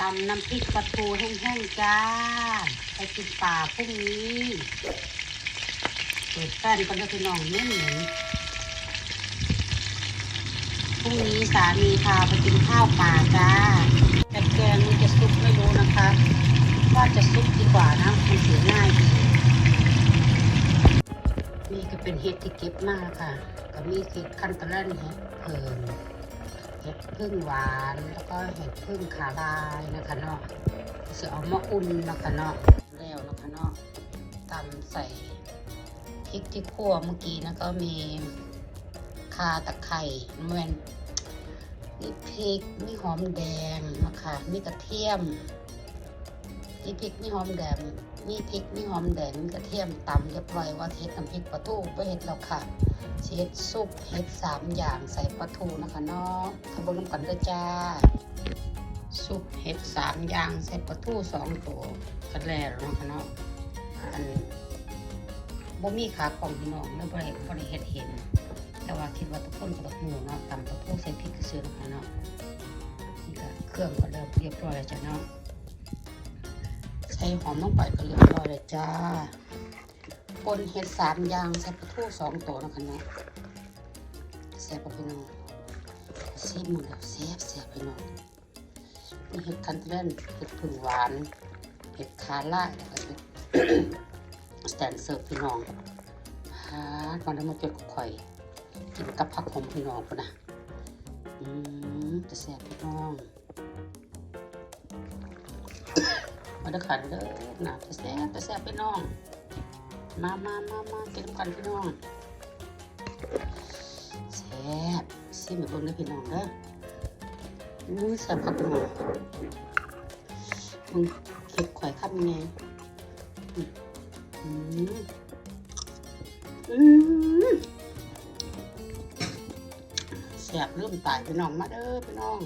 ตำน้ำพริกปลาทูแห้งๆจ้า ไปกินป่าพรุ่งนี้เปิดแฟนก็จะพี่น้องเน้นหนึ่งพรุ่งนี้สามีพาไปกินข้าวป่าจ้า แต่แกงมันจะซุปไม่รู้นะคะ ว่าจะซุปดีกว่านะมันเสียง่ายดีนี่ก็เป็นเห็ดที่เก็บมากค่ะ ก็มีเห็ดคันตะล่นเห็ดเพิ่ม ห็ดพึ่งหวานแล้วก็เห็ดพึ่งขาลายนะคะเนาะจะเอามาอุ่นนะคะเนาะแล้วนะคะเนาะตำใส่พริกที่คั่วเมื่อกี้นะก็มีคาตะไคร่เมือนมีพริกมีหอมแดงนะคะมีกระเทียม มีพริกมีหอมแดงมีพริกมีหอมแดงกระเทียมตำเรียบร้อยว่าเฮ็ดน้ำพริกปลาทูบ่เฮ็ดแล้วค่ะเฮ็ดซุปเฮ็ดสามอย่างใส่ปลาทูนะคะเนาะทำบนน้ำกันเด้อจ้าซุปเฮ็ดสามอย่างใส่ปลาทูสองตัวกันแล้วนะค่ะเนาะอันบ่มีขากล่องพี่น้องแล้วบ่ได้บ่ได้เฮ็ดเห็น แต่ว่าคิดว่าทุกคนก็ต้องรู้เนาะตำปลาทูใส่พริกกระเสือนะคะเนาะนี่ก็เครื่องก็เริ่มเรียบร้อยแล้วจ้ะเนาะ ส่หอมลงไปก็เรียบร้อยเลยจ้าปนเห็ดสามอย่างใส่ปลาทูสองตัวนะคะเนาะแซ่บปะพี่น้องซีมันแบบแซ่บแซ่บพี่น้องมีเห็ดคันเทนเห็ดผึ่งหวานเห็ดคาล่าแล้วก็เห็ดสแตนเซิร์ฟพี่น้องฮาตอนนี้มาจดกับข่อยกินกับผักหอมพี่น้องพุ่นนะอืมจะแซ่บพี่น้อง มาเด้อค่ะเด้อหนาจะแซ่บจะแซ่บพี่น้อง มามามามากินกันพี่น้องแซ่บซิมแบบเบิ่งเด้อพี่น้องเด้ออู้แซ่บครับพี่น้องมึงเก็บข่อยข้ามยังไงอืมอืมแซ่บเริ่มตายพี่น้องมาเด้อพี่น้อง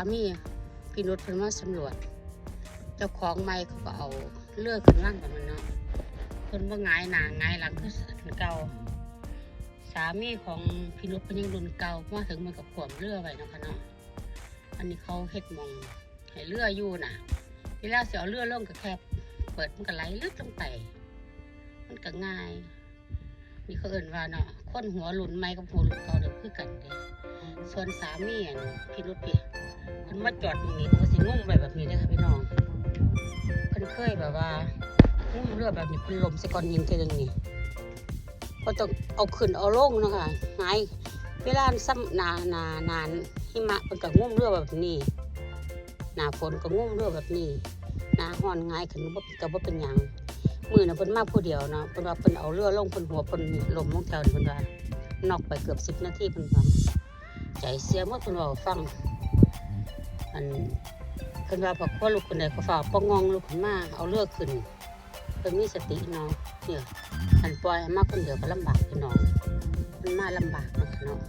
มสามีพี่นุชเพิ่นมาสำรวจ เจ้าของไม้เขาก็เอาเลือกขึ้นล่างกับมันเนาะเพิ่นว่าหงายหนาหงายหลังคืออันเก่า สามีของพี่นุชเพิ่นยังรุ่นเก่ามาถึงมันกับขวมเรือไว้เนาะค่ะเนาะอันนี้เขาเฮ็ดมองให้เรืออยู่น่ะเวลาเสียเรือลงก็แคบเปิดมันก็ไหลลึกลงไป มันก็ง่ายนี่เขาเอิ่นว่าเนาะคนหัวหลุนไม้กับหัวหลุนเก่าเดี๋ยวคือกันเด้ส่วนสามีอันพี่นุชพี่ พิ่นมาจอดตรงนี้เพิ่นก็สิงุ่มไปแบบนี้เด้อค่ะพี่น้องเพิ่นเคยแบบว่างุ่มเรือแบบนี้เพิ่นลมส่ก้อนหินเท่านึงนี่ก็ต้องเอาขึ้นเอาลงเนาะค่ะหายเวลาซ้ำหนาหนานานหิมะเพิ่นก็งุ่มเรือแบบนี้หนาฝนก็งุ่มเรือแบบนี้หนาร้อนง่ายขึ้นบ่ก็บ่เป็นหยังมือน่ะเพิ่นมาผู้เดียวเนาะเพิ่นว่าเพิ่นเอาเรือลงเพิ่นหัวเพิ่นลมลงแถวเพิ่นว่านอกไปเกือบสิบนาทีเพิ่นว่าใจเสียหมดเพิ่นว้าฟัง อันเพิ่นว่าพอพ่อลูกคนใดก็ฝากปองงองลูกขึ้นมาเอาเรือกขึ้นเพิ่นมีสติเนาะเนี่ยอันปล่อยมาคนเดียวก็ลำบากพี่น้องมันมาลำบากเนาะคะเนาะ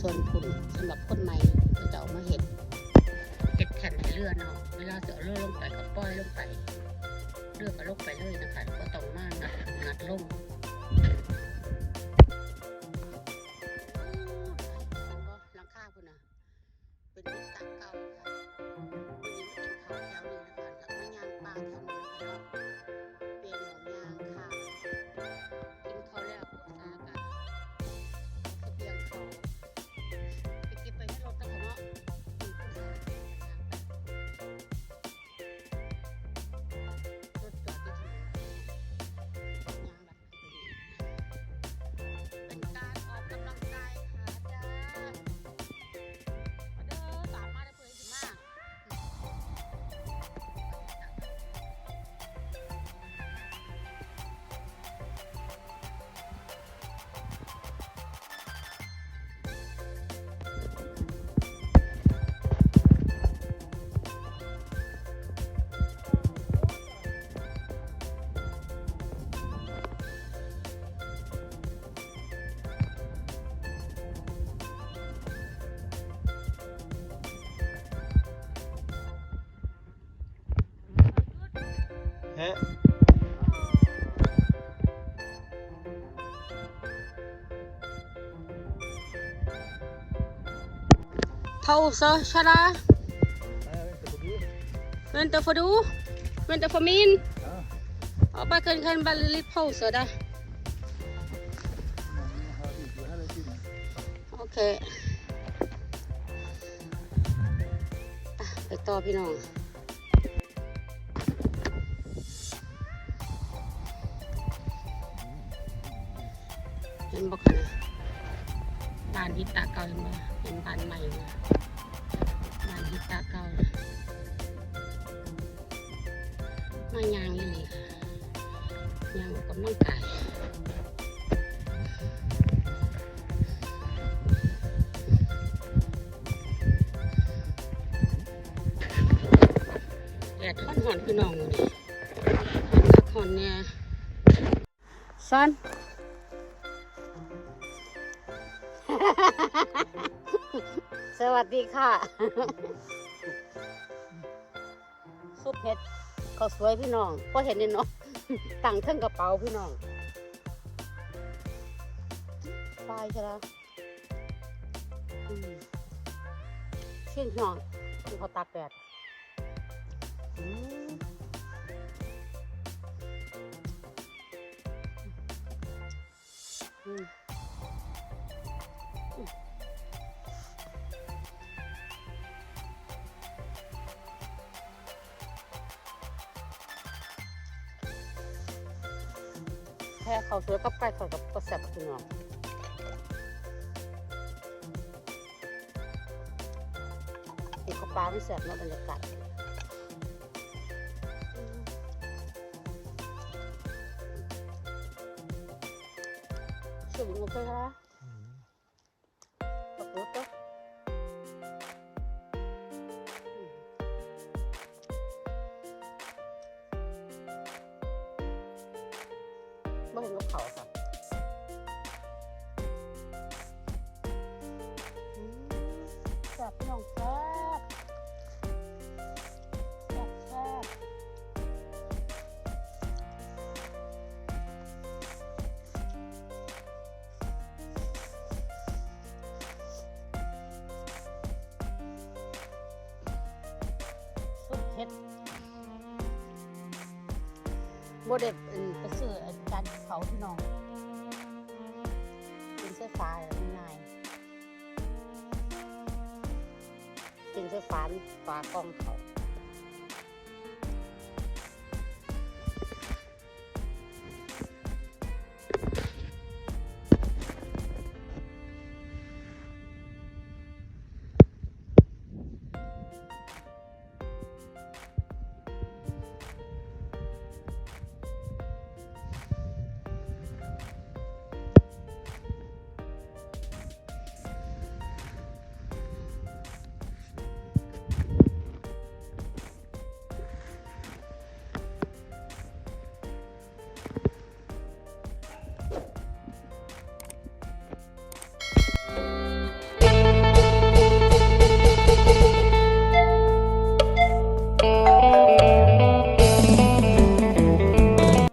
ส่วนพุ่นสำหรับคนใหม่ก็จะเอามาเฮ็ดเฮ็ดแผ่นให้เรือเนาะเวลาจะเอาเรือลงไปก็ปล่อยลงไปเลือกก็ลงไปเลยนะคะก็ต้องมากนะงัดลง ฮะ Pauze, Shara. Vänta får du. Vänta för min. Ja. Ja, bara kan, kan bara lite pauser där. Okej. อะไปต่อพี่น้อง ห็นบอกนะบ้านฮิตาเก่าเห็นบ่เป็นบ้านใหม่นะบ้านฮิตาเก่ามายางนี่เลยค่ะยางออกกำลังกายแดดค่อนหอนพี่น้องอยู่นี่คักหอนเนี่ยซัน สวัสดีค่ะซุปเห็ดข้าสวยพี่น้องพอเห็นนี่เนาะตั้งเครื่องกระเป๋าพี่น้องปลายใช่แล้วอืมเชี่ยงพี่น้องที่เขาตากแดดอืม อืมแค่เขาวสวยกับไปเขากับกระแสบพี่น้องนี่เขาปลาไม่แสบเนาะบรรยากาศสวยงามเลยค่ะ เฮ็ดโมเดลไปซื้ออันจานเขาพี่น้องเป็นเสื้อฟ้าง่ายเป็นเสื้อฟ้าฟ้ากองเขา